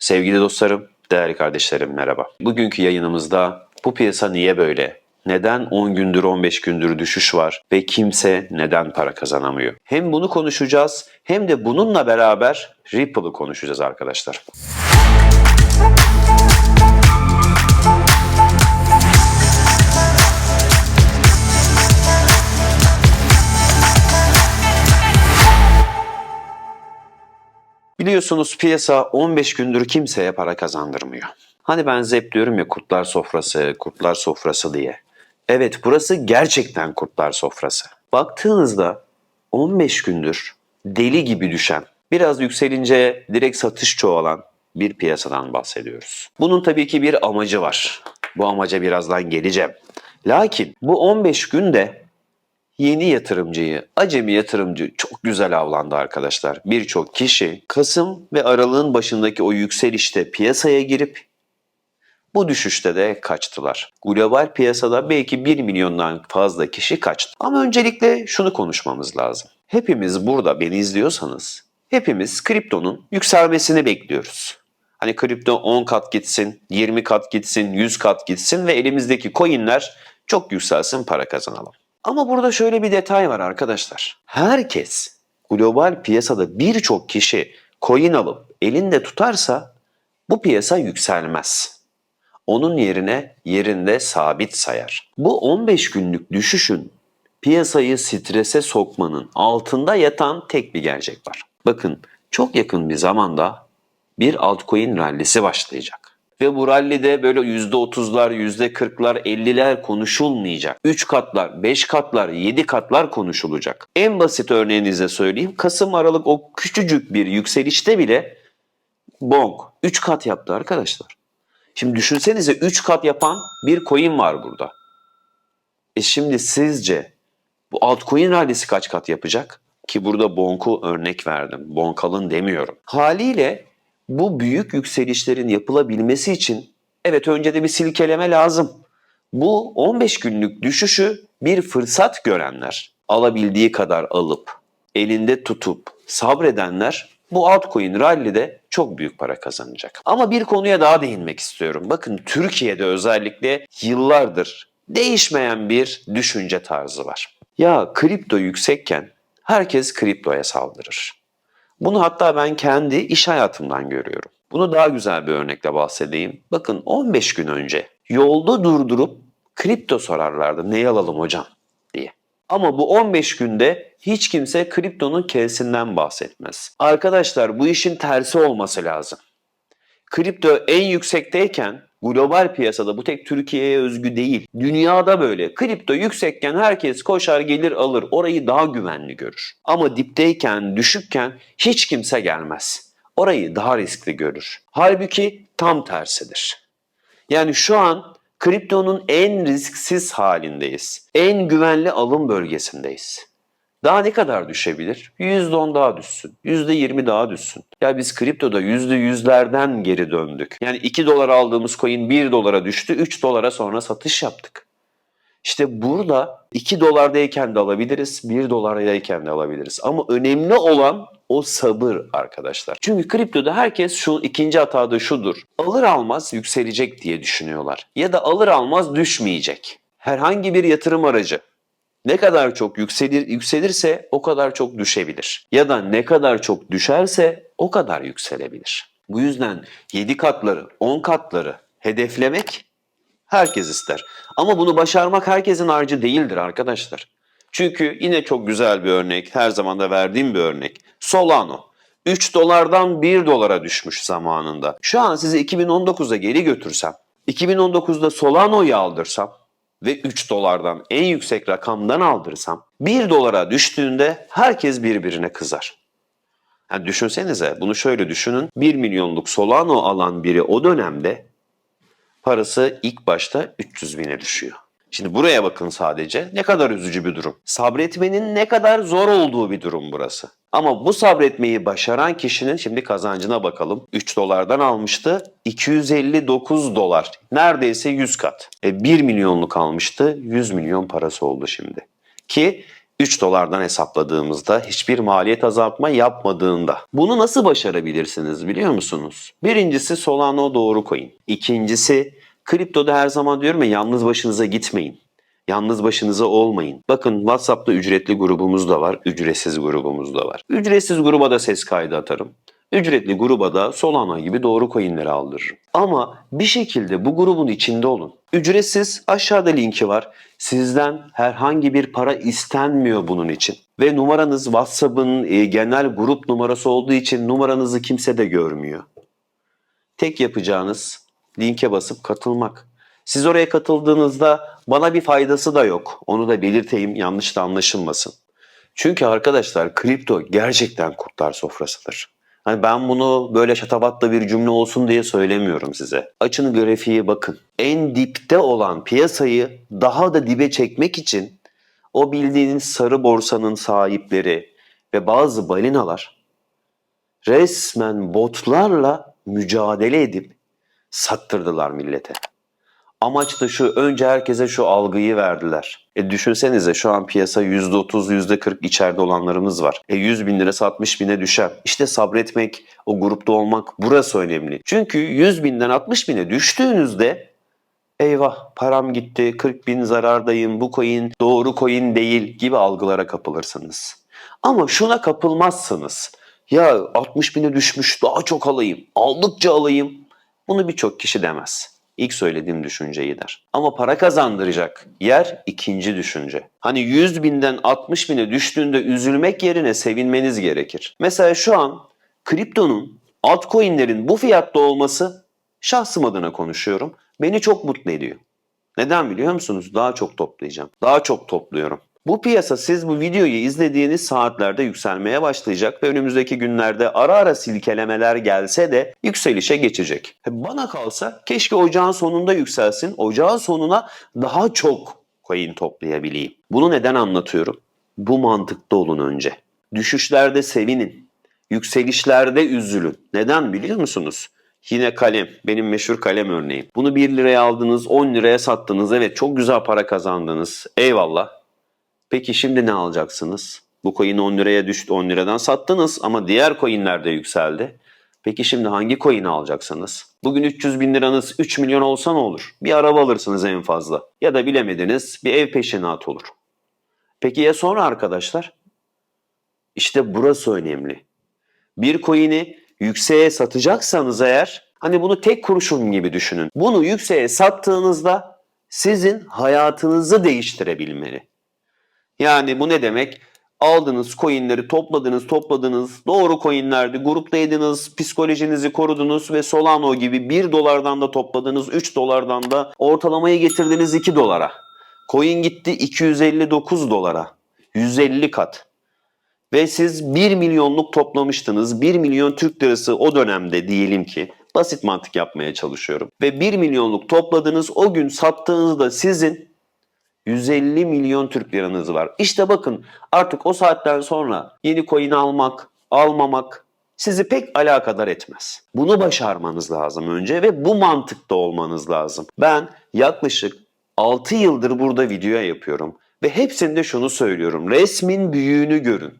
Sevgili dostlarım, değerli kardeşlerim merhaba. Bugünkü yayınımızda bu piyasa niye böyle? Neden 10 gündür 15 gündür düşüş var ve kimse neden para kazanamıyor? Hem bunu konuşacağız hem de bununla beraber Ripple'ı konuşacağız arkadaşlar. Biliyorsunuz piyasa 15 gündür kimseye para kazandırmıyor. Hani ben hep diyorum ya kurtlar sofrası, kurtlar sofrası diye. Evet burası gerçekten kurtlar sofrası. Baktığınızda 15 gündür deli gibi düşen, biraz yükselince direkt satış çoğalan bir piyasadan bahsediyoruz. Bunun tabii ki bir amacı var. Bu amaca birazdan geleceğim. Lakin bu 15 günde yeni yatırımcıyı, acemi yatırımcı çok güzel avlandı arkadaşlar. Birçok kişi Kasım ve Aralık'ın başındaki o yükselişte piyasaya girip bu düşüşte de kaçtılar. Global piyasada belki 1 milyondan fazla kişi kaçtı. Ama öncelikle şunu konuşmamız lazım. Hepimiz burada beni izliyorsanız hepimiz kriptonun yükselmesini bekliyoruz. Hani kripto 10 kat gitsin, 20 kat gitsin, 100 kat gitsin ve elimizdeki coinler çok yükselsin para kazanalım. Ama burada şöyle bir detay var arkadaşlar. Herkes global piyasada birçok kişi coin alıp elinde tutarsa bu piyasa yükselmez. Onun yerine yerinde sabit sayar. Bu 15 günlük düşüşün piyasayı strese sokmanın altında yatan tek bir gerçek var. Bakın çok yakın bir zamanda bir altcoin rallisi başlayacak. Ve bu rallide böyle %30'lar, %40'lar, 50'ler konuşulmayacak. 3 katlar, 5 katlar, 7 katlar konuşulacak. En basit örneğinize söyleyeyim. Kasım Aralık o küçücük bir yükselişte bile bonk 3 kat yaptı arkadaşlar. Şimdi düşünsenize 3 kat yapan bir coin var burada. E şimdi sizce bu altcoin rallisi kaç kat yapacak? Ki burada Bonk'u örnek verdim. Bonk alın demiyorum. Haliyle bu büyük yükselişlerin yapılabilmesi için evet önce de bir silkeleme lazım. Bu 15 günlük düşüşü bir fırsat görenler, alabildiği kadar alıp, elinde tutup sabredenler bu altcoin rally'de çok büyük para kazanacak. Ama bir konuya daha değinmek istiyorum. Bakın Türkiye'de özellikle yıllardır değişmeyen bir düşünce tarzı var. Ya kripto yüksekken herkes kriptoya saldırır. Bunu hatta ben kendi iş hayatımdan görüyorum. Bunu daha güzel bir örnekle bahsedeyim. Bakın 15 gün önce yolda durdurup kripto sorarlardı. Neyi alalım hocam diye. Ama bu 15 günde hiç kimse kriptonun K'sinden bahsetmez. Arkadaşlar bu işin tersi olması lazım. Kripto en yüksekteyken global piyasada bu tek Türkiye'ye özgü değil. Dünyada böyle. Kripto yüksekken herkes koşar gelir alır. Orayı daha güvenli görür. Ama dipteyken, düşükken hiç kimse gelmez. Orayı daha riskli görür. Halbuki tam tersidir. Yani şu an kriptonun en risksiz halindeyiz. En güvenli alım bölgesindeyiz. Daha ne kadar düşebilir? %10 daha düşsün. %20 daha düşsün. Ya biz kriptoda %100'lerden geri döndük. Yani 2 dolara aldığımız coin 1 dolara düştü. 3 dolara sonra satış yaptık. İşte burada 2 dolardayken de alabiliriz, 1 dolardayken de alabiliriz. Ama önemli olan o sabır arkadaşlar. Çünkü kriptoda herkes şu ikinci hatada şudur. Alır almaz yükselecek diye düşünüyorlar. Ya da alır almaz düşmeyecek. Herhangi bir yatırım aracı ne kadar çok yükselir yükselirse o kadar çok düşebilir. Ya da ne kadar çok düşerse o kadar yükselebilir. Bu yüzden 7 katları, 10 katları hedeflemek herkes ister. Ama bunu başarmak herkesin harcı değildir arkadaşlar. Çünkü yine çok güzel bir örnek, her zaman da verdiğim bir örnek. Solano. 3 dolardan 1 dolara düşmüş zamanında. Şu an sizi 2019'a geri götürsem, 2019'da Solano'yu aldırsam ve 3 dolardan en yüksek rakamdan aldırsam 1 dolara düştüğünde herkes birbirine kızar. Yani düşünsenize bunu şöyle düşünün. 1 milyonluk Solano alan biri o dönemde parası ilk başta 300 bine düşüyor. Şimdi buraya bakın sadece ne kadar üzücü bir durum. Sabretmenin ne kadar zor olduğu bir durum burası. Ama bu sabretmeyi başaran kişinin şimdi kazancına bakalım. 3 dolardan almıştı 259 dolar. Neredeyse 100 kat. E 1 milyonluk almıştı 100 milyon parası oldu şimdi. Ki 3 dolardan hesapladığımızda hiçbir maliyet azaltma yapmadığında. Bunu nasıl başarabilirsiniz biliyor musunuz? Birincisi Solano doğru coin. İkincisi kriptoda her zaman diyorum ya yalnız başınıza gitmeyin. Yalnız başınıza olmayın. Bakın WhatsApp'ta ücretli grubumuz da var, ücretsiz grubumuz da var. Ücretsiz gruba da ses kaydı atarım. Ücretli gruba da Solana gibi doğru coinleri aldırırım. Ama bir şekilde bu grubun içinde olun. Ücretsiz aşağıda linki var. Sizden herhangi bir para istenmiyor bunun için. Ve numaranız WhatsApp'ın e, genel grup numarası olduğu için numaranızı kimse de görmüyor. Tek yapacağınız linke basıp katılmak. Siz oraya katıldığınızda bana bir faydası da yok. Onu da belirteyim yanlış da anlaşılmasın. Çünkü arkadaşlar kripto gerçekten kurtlar sofrasıdır. Hani ben bunu böyle şatabatlı bir cümle olsun diye söylemiyorum size. Açın grafiği bakın. En dipte olan piyasayı daha da dibe çekmek için o bildiğiniz sarı borsanın sahipleri ve bazı balinalar resmen botlarla mücadele edip sattırdılar millete. Amaç da şu önce herkese şu algıyı verdiler. E düşünsenize şu an piyasa %30 %40 içeride olanlarımız var. E 100 bin lira 60 bine düşer. İşte sabretmek, o grupta olmak burası önemli. Çünkü 100 binden 60 bine düştüğünüzde eyvah param gitti 40 bin zarardayım bu coin doğru coin değil gibi algılara kapılırsınız. Ama şuna kapılmazsınız. Ya 60 bine düşmüş daha çok alayım aldıkça alayım. Bunu birçok kişi demez. İlk söylediğim düşünceyi der. Ama para kazandıracak yer ikinci düşünce. Hani 100 binden 60 bine düştüğünde üzülmek yerine sevinmeniz gerekir. Mesela şu an kriptonun, altcoin'lerin bu fiyatta olması şahsım adına konuşuyorum. Beni çok mutlu ediyor. Neden biliyor musunuz? Daha çok toplayacağım. Daha çok topluyorum. Bu piyasa siz bu videoyu izlediğiniz saatlerde yükselmeye başlayacak ve önümüzdeki günlerde ara ara silkelemeler gelse de yükselişe geçecek. E, Bana kalsa keşke ocağın sonunda yükselsin. Ocağın sonuna daha çok coin toplayabileyim. Bunu neden anlatıyorum? Bu mantıkta olun önce. Düşüşlerde sevinin. Yükselişlerde üzülün. Neden biliyor musunuz? Yine kalem. Benim meşhur kalem örneğim. Bunu 1 liraya aldınız, 10 liraya sattınız. Evet çok güzel para kazandınız. Eyvallah. Peki şimdi ne alacaksınız? Bu coin 10 liraya düştü 10 liradan sattınız ama diğer coinler de yükseldi. Peki şimdi hangi coin'i alacaksınız? Bugün 300 bin liranız 3 milyon olsa ne olur? Bir araba alırsınız en fazla. Ya da bilemediniz bir ev peşinatı olur. Peki ya sonra arkadaşlar? İşte burası önemli. Bir coin'i yükseğe satacaksanız eğer hani bunu tek kurşun gibi düşünün. Bunu yükseğe sattığınızda sizin hayatınızı değiştirebilmeli. Yani bu ne demek? Aldınız coinleri topladınız topladınız doğru coinlerdi gruptaydınız psikolojinizi korudunuz ve Solano gibi 1 dolardan da topladınız 3 dolardan da ortalamayı getirdiniz 2 dolara. Coin gitti 259 dolara 150 kat. Ve siz 1 milyonluk toplamıştınız 1 milyon Türk lirası o dönemde diyelim ki basit mantık yapmaya çalışıyorum. Ve 1 milyonluk topladınız o gün sattığınızda sizin 150 milyon Türk liranız var. İşte bakın artık o saatten sonra yeni coin almak, almamak sizi pek alakadar etmez. Bunu başarmanız lazım önce ve bu mantıkta olmanız lazım. Ben yaklaşık 6 yıldır burada video yapıyorum ve hepsinde şunu söylüyorum. Resmin büyüğünü görün.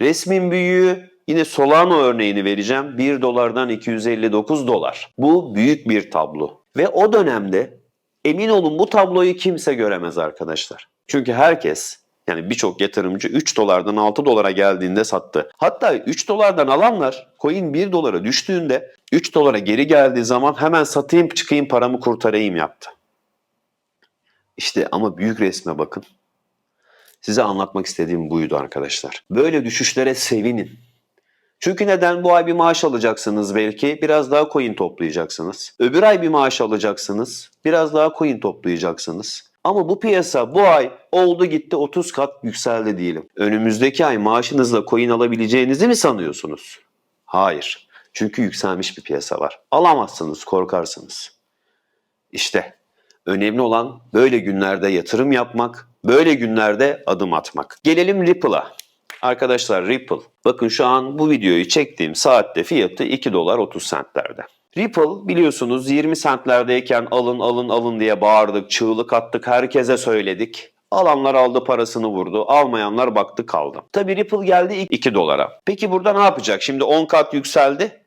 Resmin büyüğü yine Solano örneğini vereceğim. 1 dolardan 259 dolar. Bu büyük bir tablo. Ve o dönemde Emin olun bu tabloyu kimse göremez arkadaşlar. Çünkü herkes yani birçok yatırımcı 3 dolardan 6 dolara geldiğinde sattı. Hatta 3 dolardan alanlar coin 1 dolara düştüğünde 3 dolara geri geldiği zaman hemen satayım çıkayım paramı kurtarayım yaptı. İşte ama büyük resme bakın. Size anlatmak istediğim buydu arkadaşlar. Böyle düşüşlere sevinin. Çünkü neden? Bu ay bir maaş alacaksınız belki. Biraz daha coin toplayacaksınız. Öbür ay bir maaş alacaksınız. Biraz daha coin toplayacaksınız. Ama bu piyasa bu ay oldu gitti 30 kat yükseldi diyelim. Önümüzdeki ay maaşınızla coin alabileceğinizi mi sanıyorsunuz? Hayır. Çünkü yükselmiş bir piyasa var. Alamazsınız, korkarsınız. İşte önemli olan böyle günlerde yatırım yapmak, böyle günlerde adım atmak. Gelelim Ripple'a. Arkadaşlar Ripple. Bakın şu an bu videoyu çektiğim saatte fiyatı 2 dolar 30 centlerde. Ripple biliyorsunuz 20 centlerdeyken alın alın alın diye bağırdık, çığlık attık, herkese söyledik. Alanlar aldı parasını vurdu. Almayanlar baktı kaldı. Tabii Ripple geldi 2 dolara. Peki burada ne yapacak? Şimdi 10 kat yükseldi.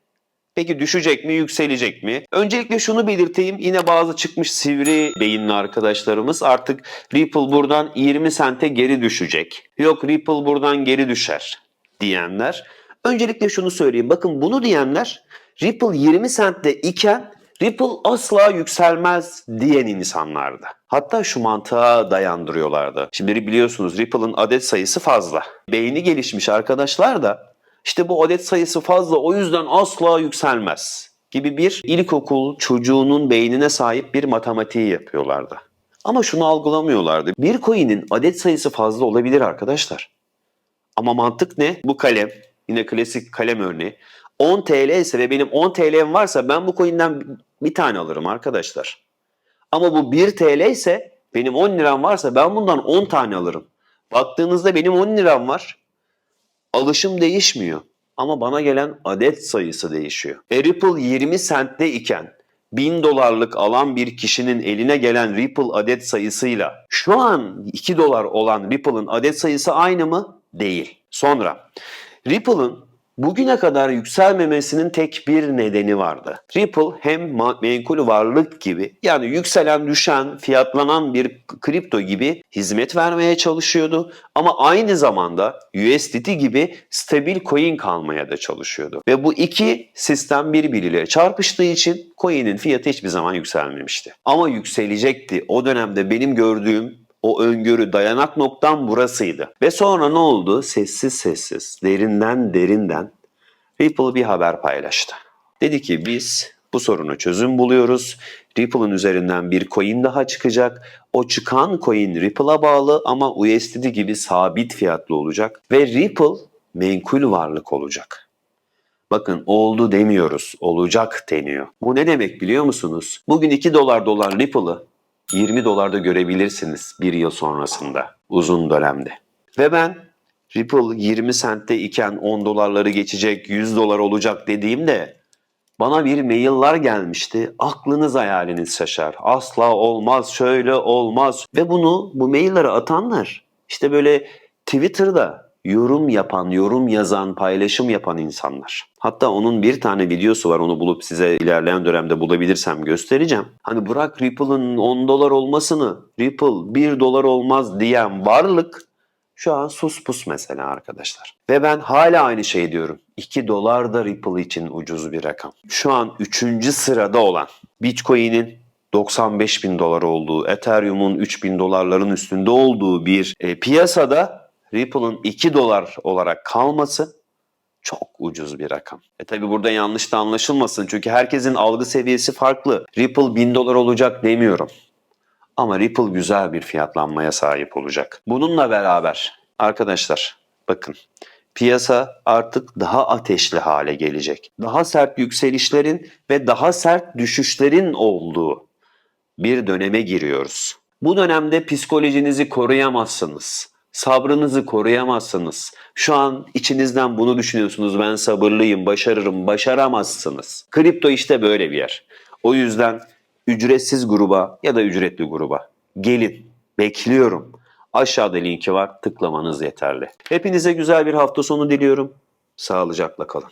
Peki düşecek mi, yükselecek mi? Öncelikle şunu belirteyim. Yine bazı çıkmış sivri beyinli arkadaşlarımız artık Ripple buradan 20 sente geri düşecek. Yok Ripple buradan geri düşer diyenler. Öncelikle şunu söyleyeyim. Bakın bunu diyenler Ripple 20 sentte iken Ripple asla yükselmez diyen insanlardı. Hatta şu mantığa dayandırıyorlardı. Şimdi biliyorsunuz Ripple'ın adet sayısı fazla. Beyni gelişmiş arkadaşlar da işte bu adet sayısı fazla o yüzden asla yükselmez gibi bir ilkokul çocuğunun beynine sahip bir matematiği yapıyorlardı. Ama şunu algılamıyorlardı. Bir coin'in adet sayısı fazla olabilir arkadaşlar. Ama mantık ne? Bu kalem, yine klasik kalem örneği. 10 TL ise ve benim 10 TL'm varsa ben bu coin'den bir tane alırım arkadaşlar. Ama bu 1 TL ise benim 10 liram varsa ben bundan 10 tane alırım. Baktığınızda benim 10 liram var. Alışım değişmiyor. Ama bana gelen adet sayısı değişiyor. E Ripple 20 sentte iken 1000 dolarlık alan bir kişinin eline gelen Ripple adet sayısıyla şu an 2 dolar olan Ripple'ın adet sayısı aynı mı? Değil. Sonra Ripple'ın bugüne kadar yükselmemesinin tek bir nedeni vardı. Ripple hem menkul varlık gibi yani yükselen düşen fiyatlanan bir kripto gibi hizmet vermeye çalışıyordu ama aynı zamanda USDT gibi stabil coin kalmaya da çalışıyordu. Ve bu iki sistem birbiriyle çarpıştığı için coin'in fiyatı hiçbir zaman yükselmemişti. Ama yükselecekti. O dönemde benim gördüğüm o öngörü dayanak noktam burasıydı. Ve sonra ne oldu? Sessiz sessiz, derinden derinden Ripple bir haber paylaştı. Dedi ki biz bu soruna çözüm buluyoruz. Ripple'ın üzerinden bir coin daha çıkacak. O çıkan coin Ripple'a bağlı ama USDT gibi sabit fiyatlı olacak. Ve Ripple menkul varlık olacak. Bakın oldu demiyoruz, olacak deniyor. Bu ne demek biliyor musunuz? Bugün 2 dolarda olan Ripple'ı 20 dolarda görebilirsiniz bir yıl sonrasında, uzun dönemde. Ve ben Ripple 20 sentte iken 10 dolarları geçecek, 100 dolar olacak dediğimde bana bir mailler gelmişti. Aklınız hayaliniz şaşar. Asla olmaz, şöyle olmaz. Ve bunu bu mailleri atanlar işte böyle Twitter'da yorum yapan, yorum yazan, paylaşım yapan insanlar. Hatta onun bir tane videosu var onu bulup size ilerleyen dönemde bulabilirsem göstereceğim. Hani bırak Ripple'ın 10 dolar olmasını, Ripple 1 dolar olmaz diyen varlık şu an sus pus mesela arkadaşlar. Ve ben hala aynı şey diyorum. 2 dolar da Ripple için ucuz bir rakam. Şu an 3. sırada olan Bitcoin'in 95 bin dolar olduğu, Ethereum'un 3 bin dolarların üstünde olduğu bir e, piyasada Ripple'ın 2 dolar olarak kalması çok ucuz bir rakam. E tabi burada yanlış da anlaşılmasın çünkü herkesin algı seviyesi farklı. Ripple 1000 dolar olacak demiyorum. Ama Ripple güzel bir fiyatlanmaya sahip olacak. Bununla beraber arkadaşlar bakın piyasa artık daha ateşli hale gelecek. Daha sert yükselişlerin ve daha sert düşüşlerin olduğu bir döneme giriyoruz. Bu dönemde psikolojinizi koruyamazsınız. Sabrınızı koruyamazsınız. Şu an içinizden bunu düşünüyorsunuz. Ben sabırlıyım, başarırım, başaramazsınız. Kripto işte böyle bir yer. O yüzden ücretsiz gruba ya da ücretli gruba gelin. Bekliyorum. Aşağıda linki var. Tıklamanız yeterli. Hepinize güzel bir hafta sonu diliyorum. Sağlıcakla kalın.